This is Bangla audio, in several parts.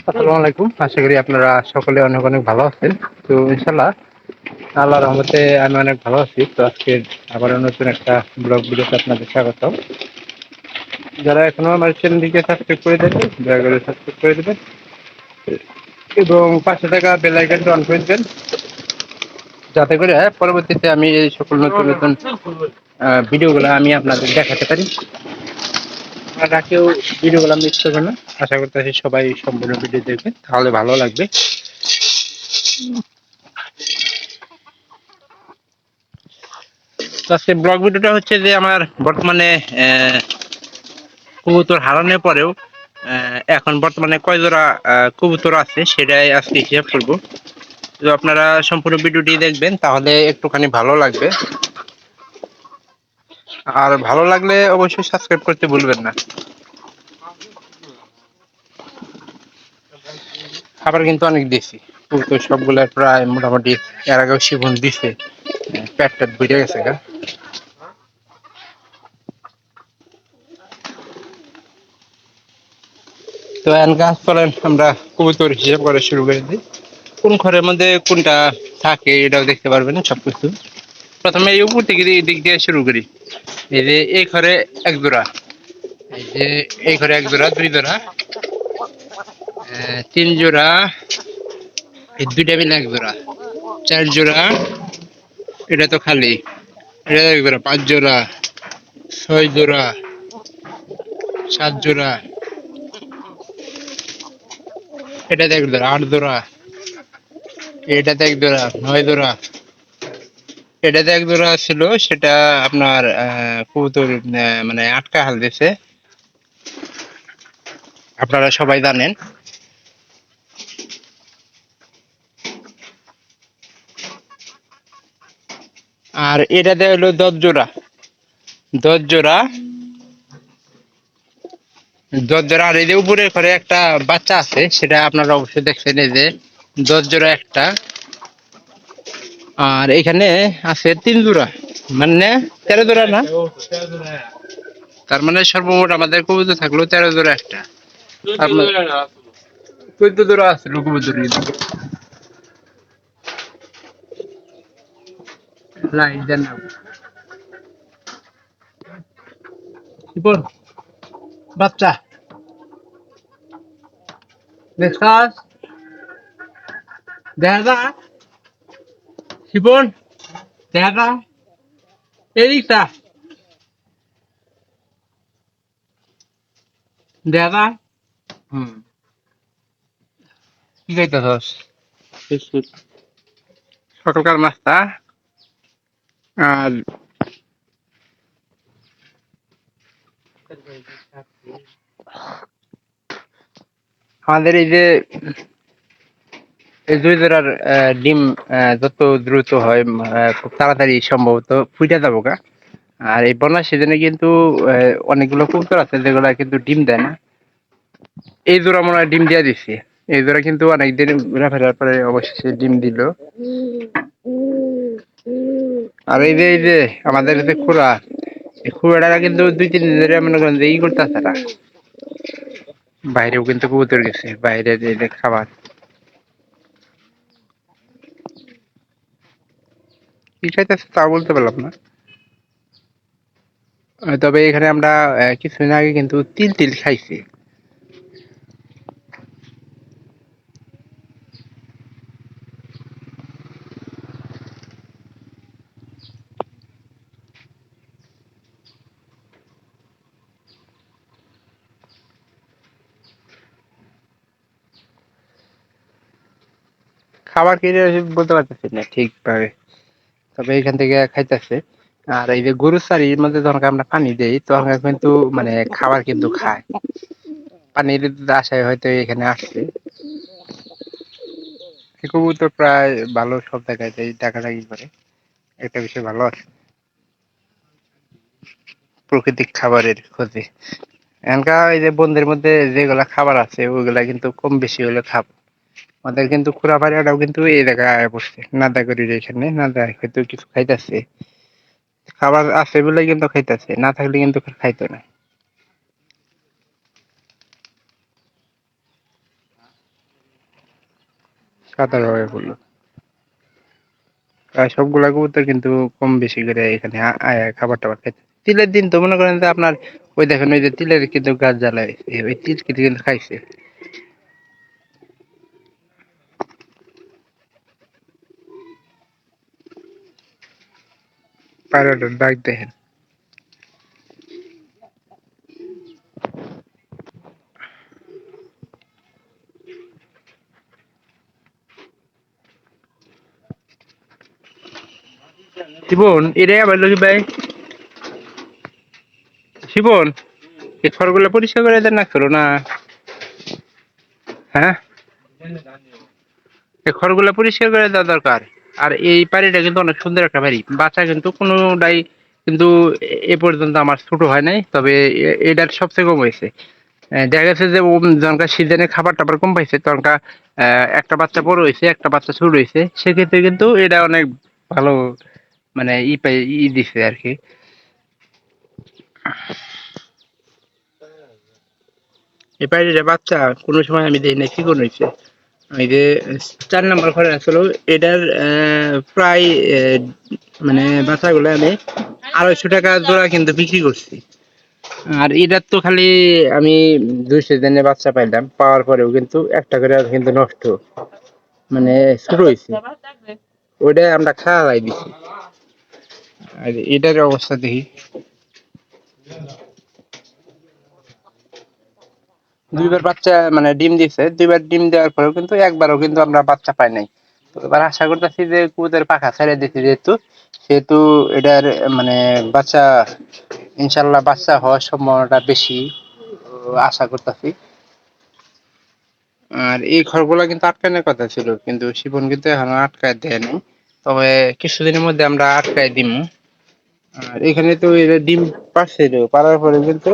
আসসালামু আলাইকুম। আশা করি আপনারা সকলে অনেক অনেক ভালো আছেন। তো ইনশাল্লাহ আল্লাহ রহমতে আমি অনেক ভালো আছি। তো আজকে আবার নতুন একটা ব্লগ ভিডিওতে আপনাদের স্বাগত যারা এখনও আমার চ্যানেলটিকে সাবস্ক্রাইব করে দেবেন দয়া করে সাবস্ক্রাইব করে দেবেন। এবং পাঁচশো টাকা বেল আইকনটা অন করে দেবেন। যাতে করে পরবর্তীতে আমি এই সকল নতুন নতুন ভিডিওগুলো আমি আপনাদের দেখাতে পারি। আপনারা কেউ ভিডিওগুলো মিস করবেন না। আশা করতেছি সবাই সম্পূর্ণ ভিডিও দেখবেন তাহলে ভালো লাগবে। আজকে ব্লগ ভিডিওটা হচ্ছে যে আমার বর্তমানে কবুতর হারানোর পরেও এখন বর্তমানে কয় জোড়া কবুতর আছে সেটাই আজকে হিসাব করব। তো আপনারা সম্পূর্ণ ভিডিওটি দেখবেন, তাহলে একটুখানি ভালো লাগবে। আর ভালো লাগলে অবশ্যই সাবস্ক্রাইব করতে ভুলবেন না। খাবার কিন্তু অনেক দিছি তো সবগুলা প্রায় মোটামুটি এর আগেও শিবন দিছে। পেট টেট বুঝে গেছে গা। তো এখন কাজ চলেন আমরা কবুতর হিসাব করা শুরু করে দিই। কোন ঘরের মধ্যে কোনটা থাকে এটাও দেখতে পারবেন সবকিছু। প্রথমে এই উপর থেকে এই দিক দিয়ে শুরু করি। এই যে এই ঘরে এক জোড়া। এই যে এই ঘরে এক জোড়া, দুই জোড়া। তিন জোড়া। এই দুইটা মিলে এক জোড়া। চার জোড়া। এটা তো খালি। এটা এক জোড়া, পাঁচ জোড়া। ছয় জোড়া। সাত জোড়া। এটাতে এক জোড়া, আট জোড়া। এটাতে এক জোড়া, নয় জোড়া। এটাতে এক জোড়া ছিল, সেটা আপনার কবুতর মানে আটকা হাল দিছে। আপনারা সবাই জানেন। আর এটাতে হলো দশ জোড়া। দশ জোড়া। দশ জোড়া, আর এই যে উপরে ঘরে একটা বাচ্চা আছে, সেটা আপনারা অবশ্যই দেখছেন, এই যে দশ জোড়া একটা। আর এখানে আছে তিন জোড়া। মানে তেরো জোড়া না? তার মানে সর্বমোট আমাদের কবুতর থাকল তেরো জোড়া একটা। চোদ্দ জোড়া আছে কবুতর লাইট দেন বাচ্চা। দেখা যা শিপন দেখা এদিকটা দেখা হুম। কি খাইতেছস? সকালকার নাস্তা আর আমাদের এই যে এই দুই জোড়ার ডিম যত দ্রুত হয় খুব তাড়াতাড়ি সম্ভবত ফুটে যাব গা। আর এই বন্যার সিজনে কিন্তু অনেকগুলো কবুতর আছে, যেগুলা কিন্তু ডিম দেয় না। এই জোড়া মনে ডিম দিয়ে দিছে। এই জোড়া কিন্তু অনেকদিন ঘুরে ফেরার পরে অবশেষে ডিম দিল। আর এই যে এই যে, আমাদের যে খুড়া, এই খুড়াটা কিন্তু দুই, তিন দিন ধরে মনে করেন যে ই করতেছে না। বাইরেও কিন্তু কবুতর গেছে বাইরে যে খাবার। কি খাইতেছে তা বলতে পারলাম না। তবে এখানে আমরা কিছুদিন আগে কিন্তু তিল তিল খাইছি। খাবার কি যে বলতে পারতেছি না ঠিকভাবে। তবে এখান থেকে খাইতেছে। আর এই যে গরু সারির মধ্যে যখন আমরা পানি দেই, তখন কিন্তু মানে খাবার কিন্তু খায়। পানির আশায় হয়তো এখানে আসছে। কবুতর প্রায় ভালো সব জায়গায় ডাকাডাকি করে। একটা বিষয় ভালো আছে। প্রাকৃতিক খাবারের খোঁজে এখানকার এই যে বন্ধের মধ্যে যেগুলা খাবার আছে, ওইগুলা কিন্তু কম বেশি হলে খাব। আমাদের কিন্তু খুড়াপাড়াটাও কিন্তু এই জায়গায় আয় পড়ছে নাদাগুড়ির এখানে, নাদা হয়তো কিছু খাইতেছে। খাবার আছে বলে কিন্তু খাইতেছে, না থাকলে কিন্তু খাইতো না। হয়ে পড়ল প্রায় সবগুলা কবুতর কিন্তু কম বেশি করে এখানে খাবার টাবার খাইতে তিলের দিন তো মনে করেন যে আপনার ওই দেখেন ওই যে তিলের কিন্তু গাছ জ্বালায় ওই তিল কিন্তু খাইছে। পায়রাটার ডাক দেখেন। শিবন এটাই আবার লকি ভাই। শিবন, এই খড়গুলো পরিষ্কার করে দেন না করো না। হ্যাঁ? এই খড়গুলো পরিষ্কার করে দেওয়া দরকার। আর এই পাড়িটা কিন্তু অনেক সুন্দর একটা বাড়ি বাচ্চা কিন্তু কোনোটাই কিন্তু এ- পর্যন্ত আমার ছোট হয় নাই, তবে এটার সবচেয়ে কম হয়েছে। দেখা গেছে যে যখনকার সিজনে খাবার টাবার কম পাইছে তখনকার একটা বাচ্চা বড় হয়েছে, একটা বাচ্চা ছোট হয়েছে, সেক্ষেত্রে কিন্তু এটা অনেক ভালো মানে ই পাই, ই দিছে আর কি। পায়রাটা বাচ্চা কোনো সময় আমি দেখি না কি কোনো হয়েছে? এই যে, চার নম্বর ঘরে আসলে, এটার প্রায় মানে বাচ্চাগুলো আমি আড়াইশো টাকা জোড়া কিন্তু বিক্রি করছি। আর এটার তো খালি আমি দুইশো দিনে বাচ্চা পাইলাম, পাওয়ার পরেও কিন্তু একটা করে কিন্তু নষ্ট। মানে ছোট হয়েছে। ওইটা আমরা খাওয়াই দিছি। আর এটার অবস্থা দেখি। দুইবার বাচ্চা মানে ডিম দিছে, দুইবার ডিম দেওয়ার পরেও কিন্তু একবারও কিন্তু আমরা বাচ্চা পাই নাই। তো এবার আশা করতেছি যে কুদের পাখা ছেড়ে দিছি যেহেতু, সেহেতু এটার মানে বাচ্চা, ইনশাল্লাহ বাচ্চা হওয়ার সম্ভাবনাটা বেশি আশা করতেছি। আর এই ঘরগুলা কিন্তু আটকানোর কথা ছিল, কিন্তু শিবন কিন্তু এখনও আটকায় দেয়নি তবে কিছুদিনের মধ্যে আমরা আটকায় দিব আর এখানে তো ডিম পারছিল পারার পরে কিন্তু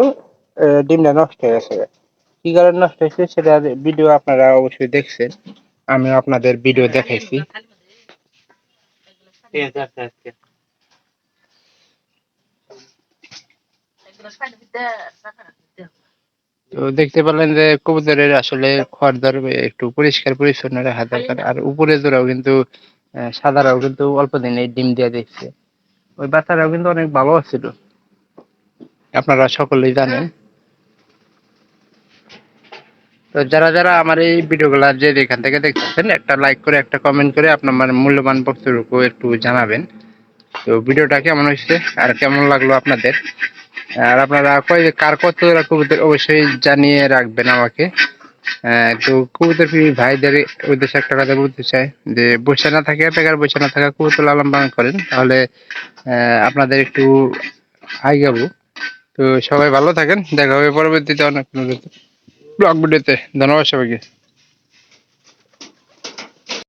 ডিমটা নষ্ট হয়ে গেছে। কি কারণে নষ্ট হয়েছে সেটা ভিডিও আপনারা অবশ্যই দেখছেন। আমি আপনাদের ভিডিও দেখাইছি। তো দেখতে পেলেন যে কবুতরের আসলে খড়দর একটু পরিষ্কার পরিচ্ছন্ন রাখা দরকার আর উপরে জোড়াও কিন্তু সাদারাও কিন্তু অল্প দিনে ডিম দিয়ে দিচ্ছে। ওই বাচ্চারাও কিন্তু অনেক ভালো ছিল। আপনারা সকলেই জানেন। তো যারা যারা আমার এই ভিডিওগুলা যে এখান থেকে দেখতেছেন, একটা লাইক করে, একটা কমেন্ট করে আপনার মানে মূল্যবান বক্তব্য একটু জানাবেন। তো ভিডিওটা কেমন হয়েছে আর কেমন লাগল আপনাদের? আর আপনারা কয়, কার কত কবুতর অবশ্যই জানিয়ে রাখবেন আমাকে। তো কবুতর ভাইদের উদ্দেশ্যে একটা কথা বলতে চাই, যে বসে না থাকে, বেকার বসে না থাকা কবুতর লালন পালন করেন। তাহলে আপনাদের একটু হাই গাবো তো সবাই ভালো থাকেন, দেখা হবে পরবর্তীতে অনেক ব্লগ ভিডিওতে ধন্যবাদ সবাইকে